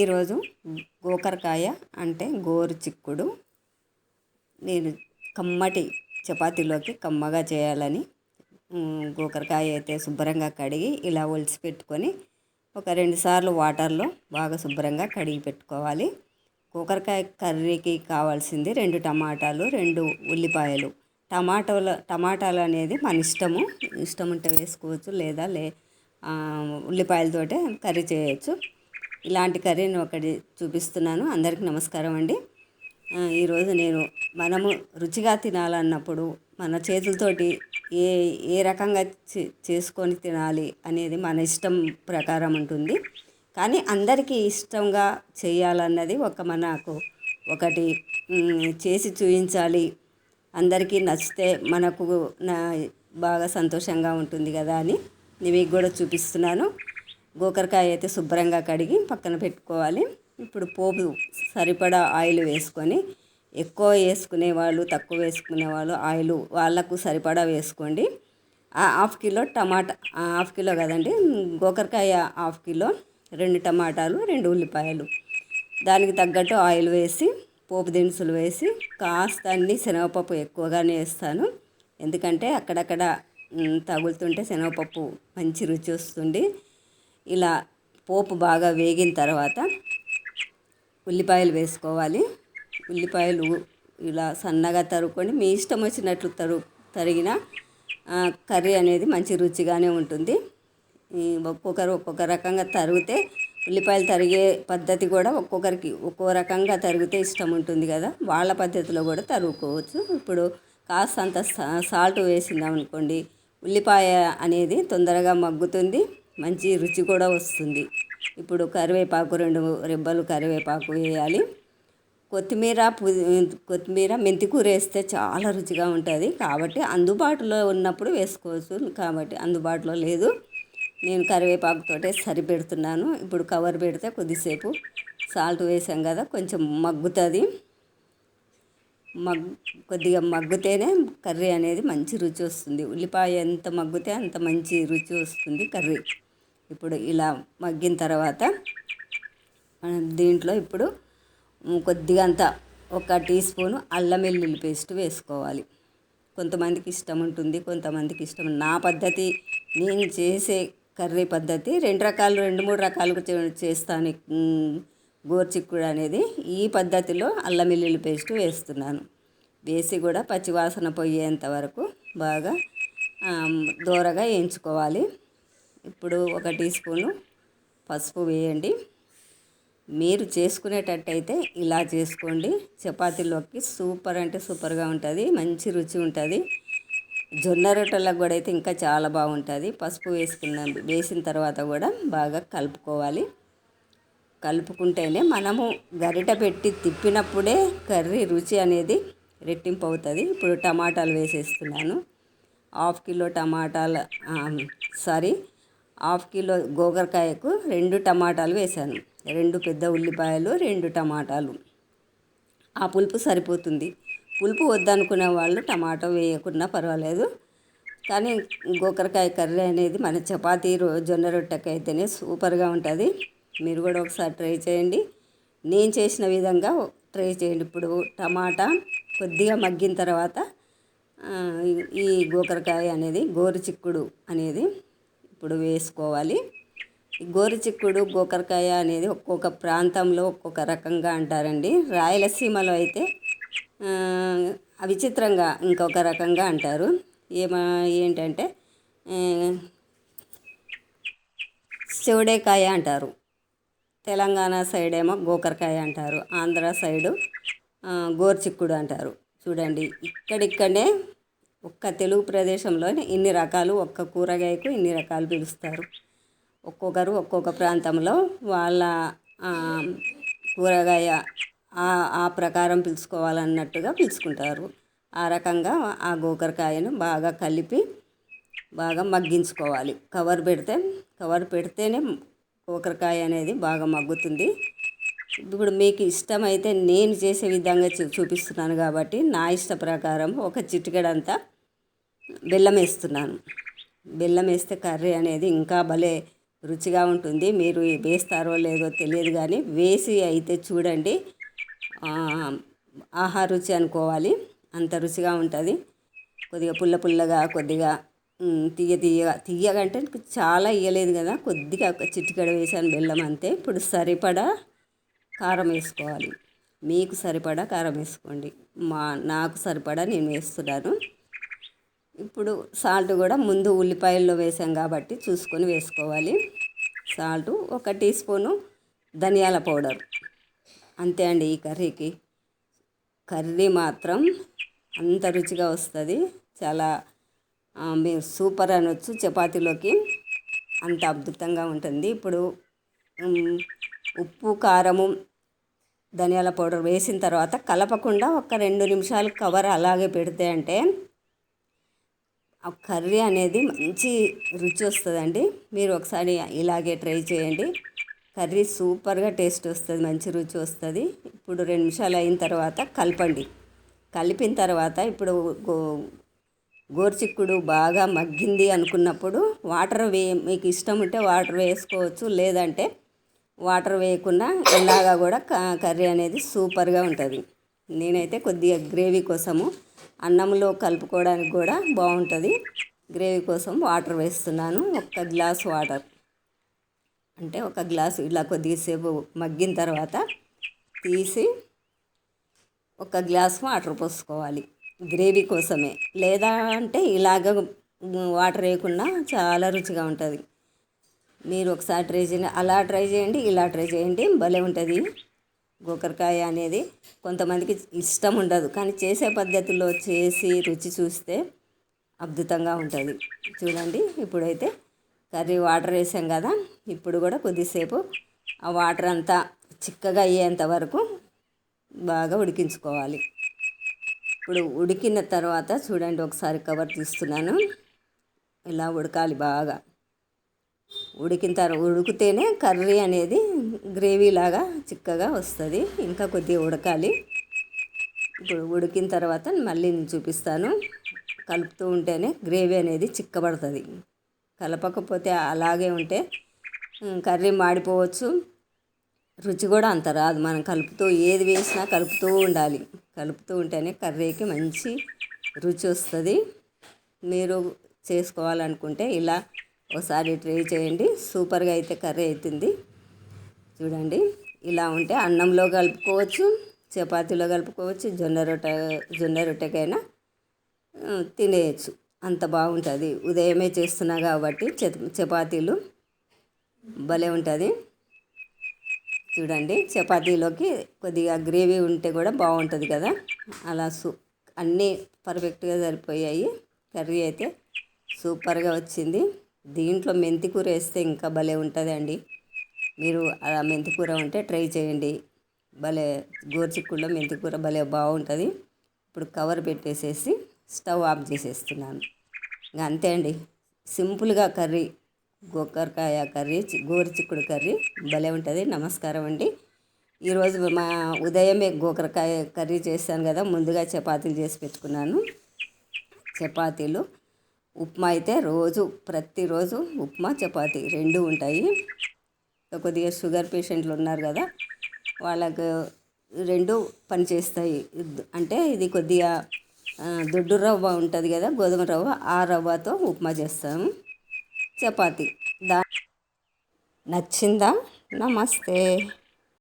ఈరోజు గోకరకాయ అంటే గోరు చిక్కుడు నేను కమ్మటి చపాతీలోకి కమ్మగా చేయాలని గోకరకాయ అయితే శుభ్రంగా కడిగి ఇలా ఒలిసి పెట్టుకొని ఒక రెండు సార్లు వాటర్లో బాగా శుభ్రంగా కడిగి పెట్టుకోవాలి. కూకరకాయ కర్రీకి కావాల్సింది రెండు టమాటాలు రెండు ఉల్లిపాయలు. టమాటాలు టమాటాలు అనేది మన ఇష్టము. ఇష్టం ఉంటే వేసుకోవచ్చు లేదా లే ఉల్లిపాయలతోటే కర్రీ చేయొచ్చు. ఇలాంటి కర్రీని ఒకటి చూపిస్తున్నాను. అందరికీ నమస్కారం అండి. ఈరోజు నేను మనము రుచిగా తినాలన్నప్పుడు మన చేతులతోటి ఏ ఏ రకంగా చే- చేసుకొని తినాలి అనేది మన ఇష్టం ప్రకారం ఉంటుంది. కానీ అందరికీ ఇష్టంగా చేయాలన్నది ఒక మనకు ఒకటి చేసి చూపించాలి. అందరికీ నచ్చితే మనకు నా బాగా సంతోషంగా ఉంటుంది కదా అని నేను మీకు కూడా చూపిస్తున్నాను. గోకరకాయ అయితే శుభ్రంగా కడిగి పక్కన పెట్టుకోవాలి. ఇప్పుడు పోపు సరిపడా ఆయిల్ వేసుకొని ఎక్కువ వేసుకునే వాళ్ళు తక్కువ వేసుకునే వాళ్ళు ఆయిల్ వాళ్ళకు సరిపడా వేసుకోండి. ఆ హాఫ్ కిలో టమాటా ఆ హాఫ్ కిలో కదండి గోకరకాయ హాఫ్ కిలో రెండు టమాటాలు రెండు ఉల్లిపాయలు. దానికి తగ్గట్టు ఆయిల్ వేసి పోపు దినుసులు వేసి కాస్త అన్ని శనగపప్పు ఎక్కువగానే వేస్తాను. ఎందుకంటే అక్కడక్కడ తగులుతుంటే శనగపప్పు మంచి రుచి వస్తుంది. ఇలా పోపు బాగా వేగిన తర్వాత ఉల్లిపాయలు వేసుకోవాలి. ఉల్లిపాయలు ఇలా సన్నగా తరుక్కొని మీ ఇష్టం వచ్చినట్లు తరు తరిగిన కర్రీ అనేది మంచి రుచిగానే ఉంటుంది. ఒక్కొక్కరు ఒక్కొక్క రకంగా తరిగితే ఉల్లిపాయలు తరిగే పద్ధతి కూడా ఒక్కొక్కరికి ఒక్కో రకంగా తరిగితే ఇష్టం ఉంటుంది కదా. వాళ్ళ పద్ధతిలో కూడా తరుగుకోవచ్చు ఇప్పుడు కాస్తంత సా- సాల్ట్ వేసిందాం అనుకోండి ఉల్లిపాయ అనేది తొందరగా మగ్గుతుంది. మంచి రుచి కూడా వస్తుంది. ఇప్పుడు కరివేపాకు రెండు రెబ్బలు కరివేపాకు వేయాలి. కొత్తిమీర కొత్తిమీర మెంతికూర వేస్తే చాలా రుచిగా ఉంటుంది. కాబట్టి అందుబాటులో ఉన్నప్పుడు వేసుకోవచ్చు. కాబట్టి అందుబాటులో లేదు. నేను కరివేపాకుతోటే సరిపెడుతున్నాను. ఇప్పుడు కవర్ పెడితే కొద్దిసేపు సాల్ట్ వేసాం కదా కొంచెం మగ్గుతుంది. మగ్ కొద్దిగా మగ్గితేనే కర్రీ అనేది మంచి రుచి వస్తుంది. ఉల్లిపాయ ఎంత మగ్గితే అంత మంచి రుచి వస్తుంది కర్రీ. ఇప్పుడు ఇలా మగ్గిన తర్వాత మనం దీంట్లో ఇప్పుడు కొద్దిగా అంత ఒక టీ స్పూను అల్లం వెల్లుల్లి పేస్ట్ వేసుకోవాలి. కొంతమందికి ఇష్టం ఉంటుంది కొంతమందికి ఇష్టం నా పద్ధతి నేను చేసే కర్రీ పద్ధతి రెండు రకాలు రెండు మూడు రకాలుగా చే- చేస్తాను. గోర్చిక్కుడు అనేది ఈ పద్ధతిలో అల్లం వెల్లుల్లి పేస్ట్ వేస్తున్నాను. వేసి కూడా పచ్చివాసన పోయేంత వరకు బాగా దోరగా దూరగా వేయించుకోవాలి. ఇప్పుడు ఒక టీ స్పూను పసుపు వేయండి. మీరు చేసుకునేటట్టయితే ఇలా చేసుకోండి. చపాతీలోకి సూపర్ అంటే సూపర్గా ఉంటుంది. మంచి రుచి ఉంటుంది. జొన్న రొట్టెలకు కూడా అయితే ఇంకా చాలా బాగుంటుంది. పసుపు వేసుకున్న వేసిన తర్వాత కూడా బాగా కలుపుకోవాలి. కలుపుకుంటేనే మనము గరిట పెట్టి తిప్పినప్పుడే కర్రీ రుచి అనేది రెట్టింపు అవుతుంది. ఇప్పుడు టమాటాలు వేసేస్తున్నాను. హాఫ్ కిలో టమాటాలు సారీ హాఫ్ కిలో గోకరకాయకు రెండు టమాటాలు వేసాను రెండు పెద్ద ఉల్లిపాయలు రెండు టమాటాలు. ఆ పులుపు సరిపోతుంది. పులుపు వద్దనుకునే వాళ్ళు టమాటో వేయకున్నా పర్వాలేదు. కానీ గోకరకాయ కర్రీ అనేది మన చపాతీ రో- జొన్న రొట్టెకి అయితేనే సూపర్గా ఉంటుంది. మీరు కూడా ఒకసారి ట్రై చేయండి. నేను చేసిన విధంగా ట్రై చేయండి. ఇప్పుడు టమాటా కొద్దిగా మగ్గిన తర్వాత ఈ- ఈ గోకరకాయ అనేది గోరు చిక్కుడు అనేది ఇప్పుడు వేసుకోవాలి. గోరు చిక్కుడు గోకరకాయ అనేది ఒక్కొక్క ప్రాంతంలో ఒక్కొక్క రకంగా అంటారండి. రాయలసీమలో అయితే విచిత్రంగా ఇంకొక రకంగా అంటారు. ఏమ ఏంటంటే చెవుడేకాయ అంటారు. తెలంగాణ సైడ్ ఏమో గోకరకాయ అంటారు. ఆంధ్ర సైడు గోర్చిక్కుడు అంటారు. చూడండి ఇక్కడిక్కడే ఒక్క తెలుగు ప్రదేశంలోనే ఇన్ని రకాలు ఒక్క కూరగాయకు ఇన్ని రకాలు పిలుస్తారు. ఒక్కొక్కరు ఒక్కొక్క ప్రాంతంలో వాళ్ళ కూరగాయ ఆ- ప్రకారం పిలుచుకోవాలన్నట్టుగా పిలుచుకుంటారు. ఆ రకంగా ఆ గోకరకాయను బాగా కలిపి బాగా మగ్గించుకోవాలి. కవర్ పెడితే కవర్ పెడితేనే గోకరకాయ అనేది బాగా మగ్గుతుంది. ఇప్పుడు మీకు ఇష్టమైతే నేను చేసే విధంగా చూ చూపిస్తున్నాను కాబట్టి నా ఇష్ట ప్రకారం ఒక చిటికెడంతా బెల్లం వేస్తున్నాను. బెల్లం వేస్తే కర్రీ అనేది ఇంకా భలే రుచిగా ఉంటుంది. మీరు వేస్తారో లేదో తెలియదు కానీ వేసి అయితే చూడండి. ఆహా రుచి అనుకోవాలి. అంత రుచిగా ఉంటుంది. కొద్దిగా పుల్ల పుల్లగా కొద్దిగా తీయ తీయగా తీయగంటే అంటే చాలా ఇయ్యలేదు కదా. కొద్దిగా చిటికెడ వేసాను బెల్లం అంతే. ఇప్పుడు సరిపడా కారం వేసుకోవాలి. మీకు సరిపడా కారం వేసుకోండి. మా నాకు సరిపడా నేను వేస్తున్నాను. ఇప్పుడు సాల్ట్ కూడా ముందు ఉల్లిపాయల్లో వేసాం కాబట్టి చూసుకొని వేసుకోవాలి. సాల్ట్ ఒక టీ స్పూను ధనియాల పౌడర్. అంతే అండి ఈ కర్రీకి. కర్రీ మాత్రం అంత రుచిగా వస్తుంది. చాలా మీరు సూపర్ అనొచ్చు చపాతీలోకి. అంత అద్భుతంగా ఉంటుంది. ఇప్పుడు ఉప్పు కారము ధనియాల పౌడర్ వేసిన తర్వాత కలపకుండా ఒక రెండు నిమిషాలు కవర్ అలాగే పెడితే అంటే ఆ కర్రీ అనేది మంచి రుచి వస్తుందండి. మీరు ఒకసారి ఇలాగే ట్రై చేయండి. కర్రీ సూపర్గా టేస్ట్ వస్తుంది మంచి రుచి వస్తుంది. ఇప్పుడు రెండు నిమిషాలు అయిన తర్వాత కలపండి. కలిపిన తర్వాత ఇప్పుడు గోరుచిక్కుడు బాగా మగ్గింది అనుకున్నప్పుడు వాటర్ వే మీకు ఇష్టం ఉంటే వాటర్ వేసుకోవచ్చు లేదంటే వాటర్ వేయకుండా ఇలాగా కూడా కర్రీ అనేది సూపర్గా ఉంటుంది. నేనైతే కొద్దిగా గ్రేవీ కోసము అన్నంలో కలుపుకోవడానికి కూడా బాగుంటుంది. గ్రేవీ కోసం వాటర్ వేస్తున్నాను. ఒక గ్లాస్ వాటర్. అంటే ఒక గ్లాసు ఇలా కొద్దిసేపు మగ్గిన తర్వాత తీసి ఒక గ్లాస్ వాటర్ పోసుకోవాలి. గ్రేవీ కోసమే. లేదా అంటే ఇలాగ వాటర్ వేయకుండా చాలా రుచిగా ఉంటుంది. మీరు ఒకసారి ట్రై చేయండి. అలా ట్రై చేయండి ఇలా ట్రై చేయండి. భలే ఉంటుంది. గోకరకాయ అనేది కొంతమందికి ఇష్టం ఉండదు. కానీ చేసే పద్ధతిలో చేసి రుచి చూస్తే అద్భుతంగా ఉంటుంది. చూడండి ఇప్పుడైతే కర్రీ వాటర్ వేసాం కదా ఇప్పుడు కూడా కొద్దిసేపు ఆ వాటర్ అంతా చిక్కగా అయ్యేంత వరకు బాగా ఉడికించుకోవాలి. ఇప్పుడు ఉడికిన తర్వాత చూడండి ఒకసారి కవర్ తీస్తున్నాను. ఇలా ఉడకాలి బాగా. ఉడికిన తర్వాత ఉడికితేనే కర్రీ అనేది గ్రేవీ లాగా చిక్కగా వస్తుంది. ఇంకా కొద్దిగా ఉడకాలి. ఇప్పుడు ఉడికిన తర్వాత మళ్ళీ నేను చూపిస్తాను. కలుపుతూ ఉంటేనే గ్రేవీ అనేది చిక్కబడుతుంది. కలపకపోతే అలాగే ఉంటే కర్రీ మాడిపోవచ్చు. రుచి కూడా అంత రాదు. మనం కలుపుతూ ఏది వేసినా కలుపుతూ ఉండాలి. కలుపుతూ ఉంటేనే కర్రీకి మంచి రుచి వస్తుంది. మీరు చేసుకోవాలనుకుంటే ఇలా ఒకసారి ట్రై చేయండి. సూపర్గా అయితే కర్రీ అవుతుంది చూడండి ఇలా ఉంటే అన్నంలో కలుపుకోవచ్చు చపాతీలో కలుపుకోవచ్చు జొన్న రొట్టె జొన్న రొట్టెకైనా తినేయచ్చు. అంత బాగుంటుంది. ఉదయమే చేస్తున్నా కాబట్టి చపాతీలు భలే ఉంటుంది. చూడండి చపాతీలోకి కొద్దిగా గ్రేవీ ఉంటే కూడా బాగుంటుంది కదా. అలా సూ అన్నీ పర్ఫెక్ట్గా సరిపోయాయి. కర్రీ అయితే సూపర్గా వచ్చింది. దీంట్లో మెంతికూర వేస్తే ఇంకా భలే ఉంటుందండి. మీరు ఆ మెంతి కూర ఉంటే ట్రై చేయండి. భలే గోరుచిక్కుల్లో మెంతికూర భలే బాగుంటుంది. ఇప్పుడు కవర్ పెట్టేసేసి స్టవ్ ఆఫ్ చేసేస్తున్నాను. ఇంకా అంతే అండి. సింపుల్గా కర్రీ గోకరకాయ కర్రీ గోరుచిక్కుడు కర్రీ భలే ఉంటుంది. నమస్కారం అండి. ఈరోజు మా ఉదయమే గోకరకాయ కర్రీ చేశాను కదా ముందుగా చపాతీలు చేసి పెట్టుకున్నాను. చపాతీలు. ఉప్మా అయితే రోజు ప్రతిరోజు ఉప్మా చపాతి రెండు ఉంటాయి. కొద్దిగా షుగర్ పేషెంట్లు ఉన్నారు కదా వాళ్ళకు రెండు పనిచేస్తాయి అంటే ఇది కొద్దిగా దొడ్డు రవ్వ ఉంటుంది కదా గోధుమ రవ్వ ఆ రవ్వతో ఉప్మా చేస్తాము చపాతి. దా నచ్చిందా? నమస్తే.